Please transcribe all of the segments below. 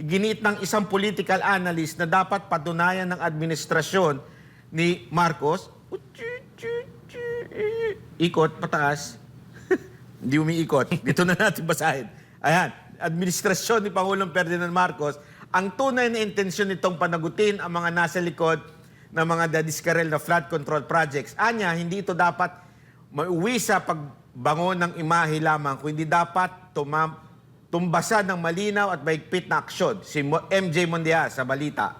ginit ng isang political analyst na dapat patunayan ng administrasyon ni Marcos. Ikot, pataas. Hindi umiikot. Dito na natin basahin. Ayan, administrasyon ni Pangulong Ferdinand Marcos, ang tunay na intensyon nitong panagutin ang mga nasa likod ng mga dadiskarel na flood control projects. Anya, hindi ito dapat mauwi sa pagbangon ng imahe lamang, kundi dapat tumam, tumbasan ng malinaw at maigpit na aksyon. Si MJ Mondia sa balita.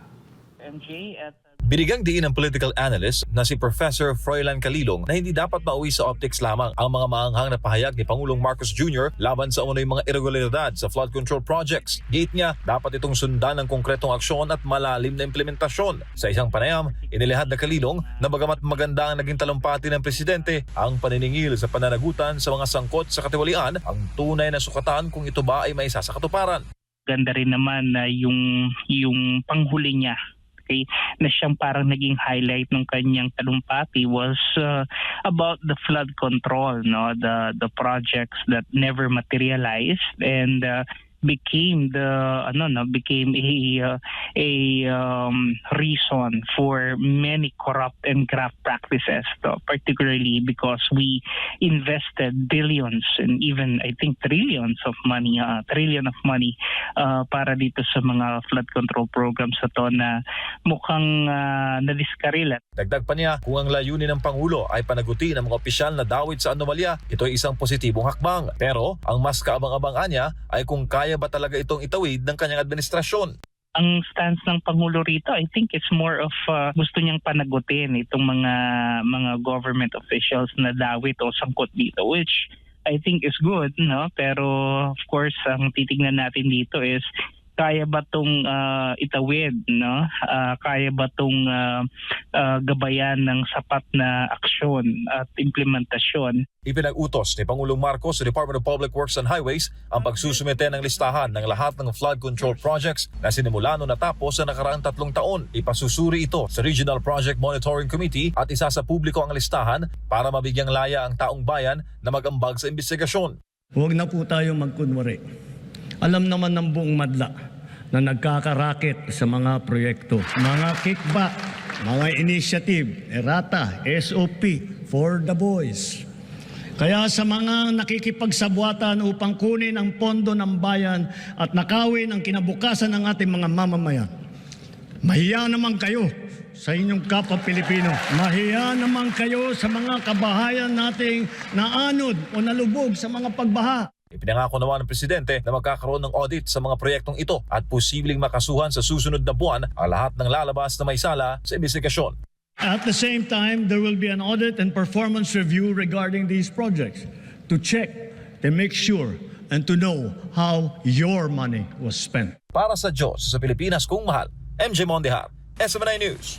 MJ at Binigang diin ng political analyst na si Professor Froilan Calilong na hindi dapat mauwi sa optics lamang ang mga maanghang na pahayag ni Pangulong Marcos Jr. laban sa umano'y mga irregularidad sa flood control projects. Gate niya, dapat itong sundan ng konkretong aksyon at malalim na implementasyon. Sa isang panayam, inilihad na Calilong na bagamat maganda ang naging talumpati ng presidente, ang paniningil sa pananagutan sa mga sangkot sa katiwalian ang tunay na sukatan kung ito ba ay may sa ganda rin naman na yung yung panghuli niya okay, na siyang parang naging highlight ng kanyang talumpati was uh, about the flood control no? The the projects that never materialized and uh, became the ano no became a a um, reason for many corrupt and graft practices no? particularly because we invested billions and even I think trillions of money uh, trillion of money uh, para dito sa mga flood control programs na to na mukhang uh, nadiskarila Dagdag pa niya, kung ang layunin ng Pangulo ay panagutin ang mga opisyal na dawit sa anomalya, ito ay isang positibong hakbang. Pero ang mas kaabang-abangan niya ay kung kaya ba talaga itong itawid ng kanyang administrasyon. ang stance ng pangulo rito I think it's more of uh, gusto niyang panagutin itong mga mga government officials na dawit o sangkot dito which I think is good no pero of course ang titingnan natin dito is kaya ba tong uh, itawid no Ah, kaya ba tong uh, uh, gabayan ng sapat na aksyon at implementasyon Ipinag-utos ni Pangulong Marcos sa Department of Public Works and Highways ang pagsusumite ng listahan ng lahat ng flood control projects na sinimula noong natapos sa nakaraang tatlong taon. Ipasusuri ito sa Regional Project Monitoring Committee at isa sa publiko ang listahan para mabigyang laya ang taong bayan na mag-ambag sa investigasyon. Huwag na po tayo magkunwari. Alam naman ng buong madla na nagkakaraket sa mga proyekto. Mga kickback, mga initiative, errata, SOP, for the boys. Kaya sa mga nakikipagsabwatan upang kunin ang pondo ng bayan at nakawin ang kinabukasan ng ating mga mamamayan, mahiya naman kayo sa inyong kapwa Pilipino. Mahiya naman kayo sa mga kabahayan nating naanod o nalubog sa mga pagbaha. Ipinangako naman ng Presidente na magkakaroon ng audit sa mga proyektong ito at posibleng makasuhan sa susunod na buwan ang lahat ng lalabas na may sala sa investigasyon. At the same time, there will be an audit and performance review regarding these projects to check, to make sure, and to know how your money was spent. Para sa Diyos sa Pilipinas kung mahal, MJ Mondehar, SMNI News.